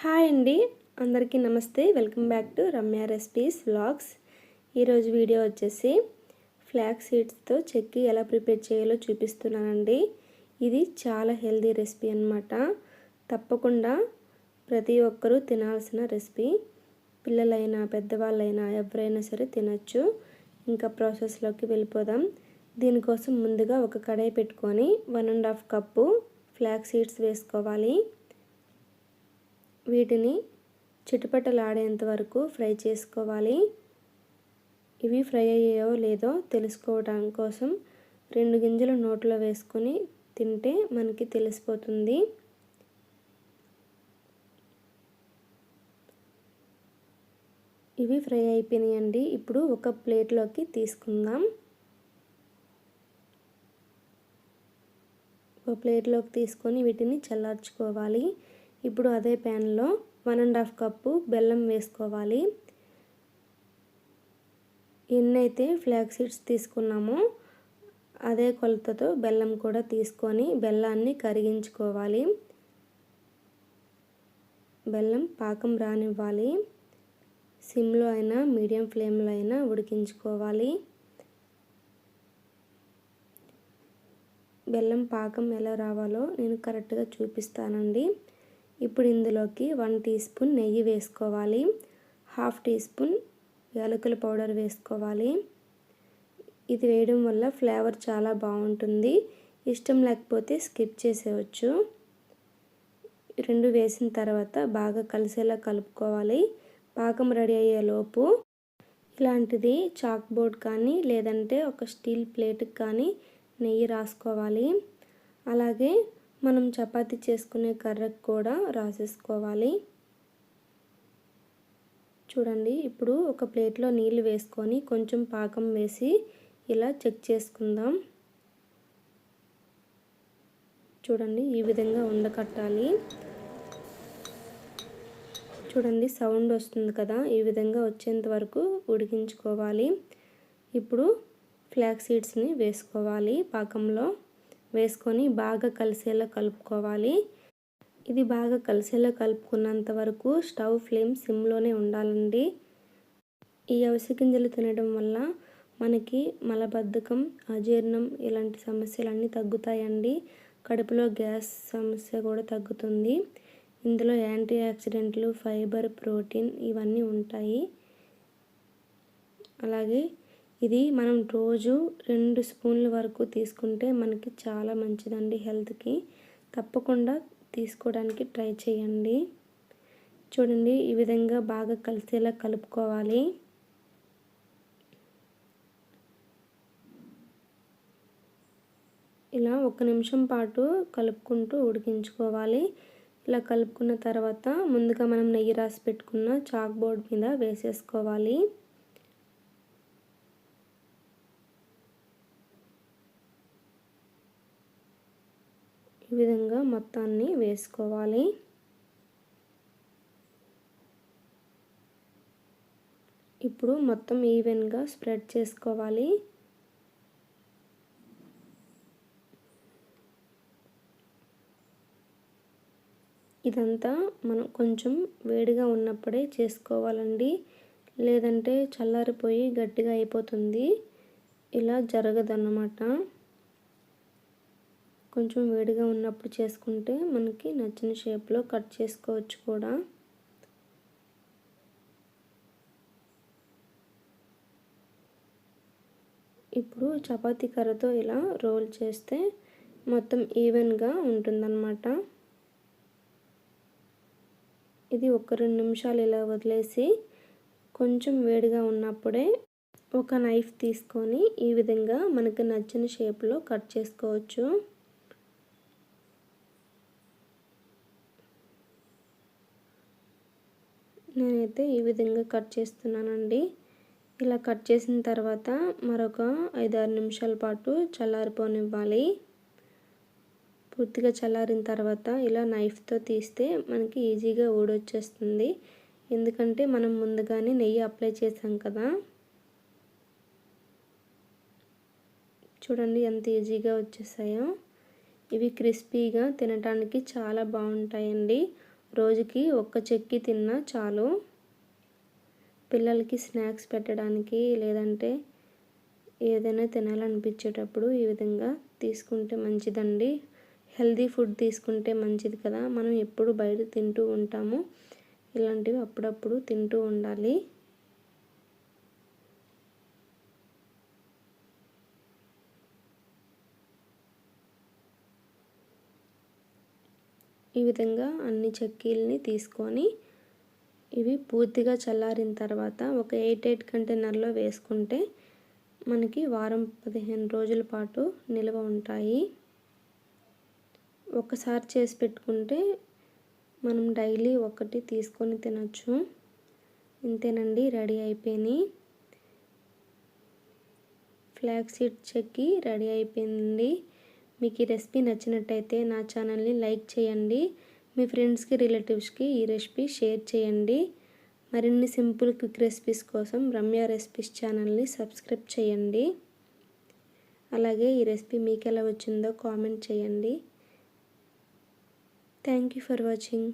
Hi అండి. అందరికీ నమస్తే. Welcome back to Ramya recipes vlogs. ఈరోజు వీడియో వచ్చేసి ఫ్లాక్ సీడ్స్తో చెక్కి ఎలా ప్రిపేర్ చేయాలో చూపిస్తున్నానండి. ఇది చాలా హెల్దీ రెసిపీ అనమాట తప్పకుండా ప్రతి ఒక్కరూ తినాల్సిన రెసిపీ. పిల్లలైనా పెద్దవాళ్ళైనా ఎవరైనా సరే తినచ్చు. ఇంకా ప్రాసెస్లోకి వెళ్ళిపోదాం. దీనికోసం ముందుగా ఒక కడాయి పెట్టుకొని one and half cup flax seeds వేసుకోవాలి. వీటిని చిటపటలాడేంత వరకు ఫ్రై చేసుకోవాలి. ఇవి ఫ్రై అయ్యాయో లేదో తెలుసుకోవడం కోసం రెండు గింజలు నోట్లో వేసుకొని తింటే మనకి తెలిసిపోతుంది. ఇవి ఫ్రై అయిపోయినాయండి. ఇప్పుడు ఒక ప్లేట్లోకి తీసుకుందాం. ఒక ప్లేట్లోకి తీసుకొని వీటిని చల్లార్చుకోవాలి. ఇప్పుడు అదే ప్యాన్లో వన్ అండ్ హాఫ్ కప్పు బెల్లం వేసుకోవాలి. ఎన్నైతే ఫ్లాక్ సీడ్స్ తీసుకున్నామో అదే కొలతతో బెల్లం కూడా తీసుకొని బెల్లాన్ని కరిగించుకోవాలి. బెల్లం పాకం రానివ్వాలి. సిమ్లో అయినా మీడియం ఫ్లేమ్లో అయినా ఉడికించుకోవాలి. బెల్లం పాకం ఎలా రావాలో నేను కరెక్ట్గా చూపిస్తానండి. ఇప్పుడు ఇందులోకి వన్ టీ స్పూన్ నెయ్యి వేసుకోవాలి. హాఫ్ టీ స్పూన్ యాలకుల పౌడర్ వేసుకోవాలి. ఇది వేయడం వల్ల ఫ్లేవర్ చాలా బాగుంటుంది. ఇష్టం లేకపోతే స్కిప్ చేసేవచ్చు రెండు వేసిన తర్వాత బాగా కలిసేలా కలుపుకోవాలి. పాకం రెడీ అయ్యేలోపు ఇలాంటిది చాక్ బోర్డ్ కానీ లేదంటే ఒక స్టీల్ ప్లేట్కి కానీ నెయ్యి రాసుకోవాలి. అలాగే మనం చపాతి చేసుకునే కర్రకు కూడా రాసేసుకోవాలి. చూడండి ఇప్పుడు ఒక ప్లేట్లో నీళ్ళు వేసుకొని కొంచెం పాకం వేసి ఇలా చెక్ చేసుకుందాం. చూడండి ఈ విధంగా ఉండకట్టాలి చూడండి సౌండ్ వస్తుంది కదా ఈ విధంగా వచ్చేంత వరకు ఉడికించుకోవాలి. ఇప్పుడు ఫ్లాక్ సీడ్స్ని వేసుకోవాలి పాకంలో. వేసుకొని బాగా కలిసేలా కలుపుకోవాలి. ఇది బాగా కలిసేలా కలుపుకున్నంత వరకు స్టవ్ ఫ్లేమ్ సిమ్లోనే ఉండాలండి. ఈ అవిసె గింజలు తినడం వల్ల మనకి మలబద్ధకం అజీర్ణం ఇలాంటి సమస్యలన్నీ తగ్గుతాయండి. కడుపులో గ్యాస్ సమస్య కూడా తగ్గుతుంది. ఇందులో యాంటీ ఆక్సిడెంట్లు ఫైబర్ ప్రోటీన్ ఇవన్నీ ఉంటాయి. అలాగే ఇది మనం రోజు రెండు స్పూన్ల వరకు తీసుకుంటే మనకి చాలా మంచిదండి హెల్త్కి. తప్పకుండా తీసుకోవడానికి ట్రై చేయండి. చూడండి ఈ విధంగా బాగా కలిసేలా కలుపుకోవాలి. ఇలా ఒక నిమిషం పాటు కలుపుకుంటూ ఉడికించుకోవాలి. ఇలా కలుపుకున్న తర్వాత ముందుగా మనం నెయ్యి రాసి పెట్టుకున్న చాక్ బోర్డ్ మీద వేసేసుకోవాలి. ఈ విధంగా మొత్తాన్ని వేసుకోవాలి. ఇప్పుడు మొత్తం ఈవెన్గా స్ప్రెడ్ చేసుకోవాలి. ఇదంతా మనం కొంచెం వేడిగా ఉన్నప్పుడే చేసుకోవాలండి. లేదంటే చల్లారిపోయి గట్టిగా అయిపోతుంది. ఇలా జరగదన్నమాట. కొంచెం వేడిగా ఉన్నప్పుడు చేసుకుంటే మనకి నచ్చిన షేప్లో కట్ చేసుకోవచ్చు కూడా. ఇప్పుడు చపాతీ కర్రతో ఇలా రోల్ చేస్తే మొత్తం ఈవెన్గా ఉంటుందన్నమాట. ఇది ఒక రెండు నిమిషాలు ఇలా వదిలేసి కొంచెం వేడిగా ఉన్నప్పుడే ఒక నైఫ్ తీసుకొని ఈ విధంగా మనకు నచ్చిన షేప్లో కట్ చేసుకోవచ్చు. నేనైతే ఈ విధంగా కట్ చేస్తున్నానండి. ఇలా కట్ చేసిన తర్వాత మరొక ఐదారు నిమిషాల పాటు చల్లారిపోనివ్వాలి. పూర్తిగా చల్లారిన తర్వాత ఇలా నైఫ్తో తీస్తే మనకి ఈజీగా ఊడొచ్చేస్తుంది. ఎందుకంటే మనం ముందుగానే నెయ్యి అప్లై చేసాం కదా. చూడండి ఎంత ఈజీగా వచ్చేసాయో. ఇవి క్రిస్పీగా తినడానికి చాలా బాగుంటాయండి. రోజుకి ఒక్క చెక్కి తిన్నా చాలు. పిల్లలకి స్నాక్స్ పెట్టడానికి లేదంటే ఏదైనా తినాలనిపించేటప్పుడు ఈ విధంగా తీసుకుంటే మంచిదండి. హెల్దీ ఫుడ్ తీసుకుంటే మంచిది కదా. మనం ఎప్పుడు బయట తింటూ ఉంటాము. ఇలాంటివి అప్పుడప్పుడు తింటూ ఉండాలి. ఈ విధంగా అన్ని చక్కీలని తీసుకొని ఇవి పూర్తిగా చల్లారిన తర్వాత ఒక ఎయిట్ ఎయిట్ కంటైనర్లో వేసుకుంటే మనకి వారం పదిహేను రోజుల పాటు నిల్వ ఉంటాయి. ఒకసారి చేసి పెట్టుకుంటే మనం డైలీ ఒకటి తీసుకొని తినచ్చు. ఇంతేనండి రెడీ అయిపోయినాయి ఫ్లాక్సీడ్ చెక్కి రెడీ అయిపోయింది మీకు ఈ రెసిపీ నచ్చినట్టయితే నా ఛానల్ని లైక్ చేయండి. మీ ఫ్రెండ్స్కి రిలేటివ్స్కి ఈ రెసిపీ షేర్ చేయండి. మరిన్ని సింపుల్ క్విక్ రెసిపీస్ కోసం రమ్య రెసిపీస్ ఛానల్ని సబ్స్క్రైబ్ చేయండి. అలాగే ఈ రెసిపీ మీకు ఎలా వచ్చిందో కామెంట్ చేయండి. Thank you for watching.